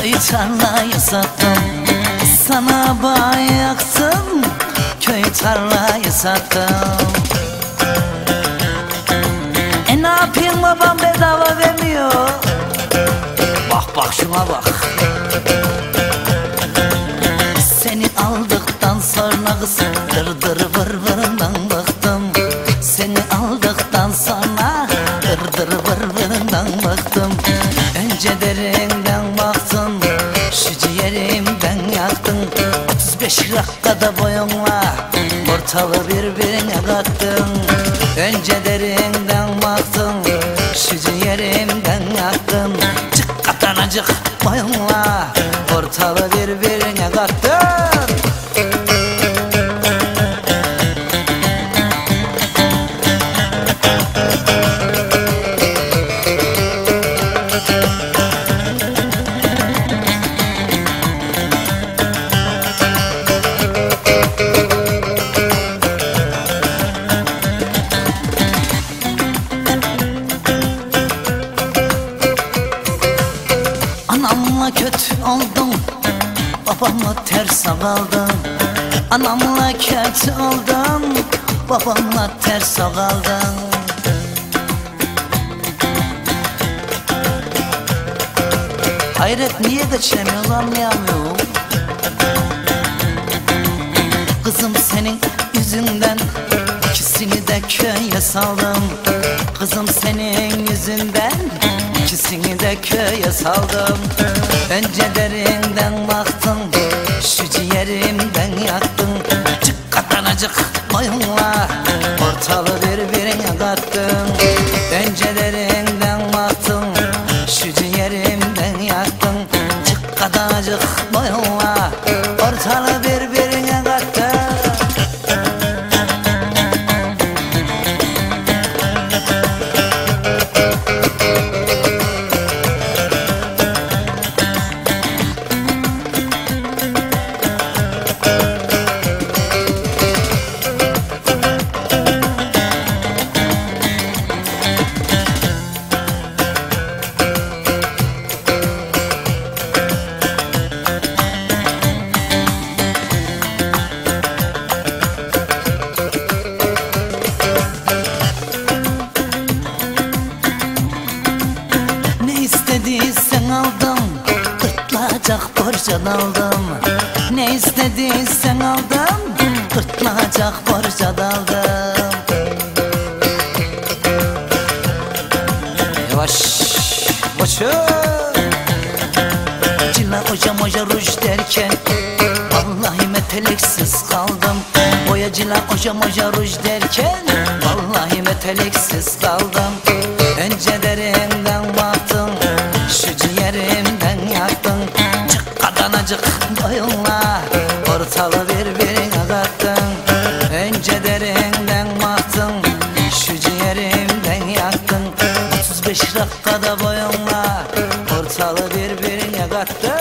tarlayı sattım Sana bağ yaktım Köy tarlayı sattım dakikada boyunla Ortalığı birbirine kattın. Önce derinden baktın Şu ciğerimden yaktın. Çık katanacık boyunla Ortalığı birbirine kattın oldum Babamla ters kaldım Anamla kötü oldum Babamla ters kaldım Hayret niye geçemiyorum anlayamıyorum Kızım senin yüzünden ikisini de köye saldım. Kızım senin yüzünden ikisini de köye saldım. Önce derinden baktın şu ciğerimden yaktın Çık katanacık boyunla ortalığı birbirine kattın Önce derinden baktın şu ciğerimden yaktın Çık katanacık boyunla Ne istediysen aldım Gırtlacak borcan aldım. Ne istediysen aldım Gırtlacak borcan aldım. Yavaş Boşu Cila hoca moja ruj derken Vallahi meteliksiz kaldım. Boya cila hoca moja ruj derken Vallahi meteliksiz kaldım boyunla Ortalığı birbirine kattın Önce derinden baktın Şu ciğerimden yaktın. 35 dakikada boyunla Ortalığı birbirine kattın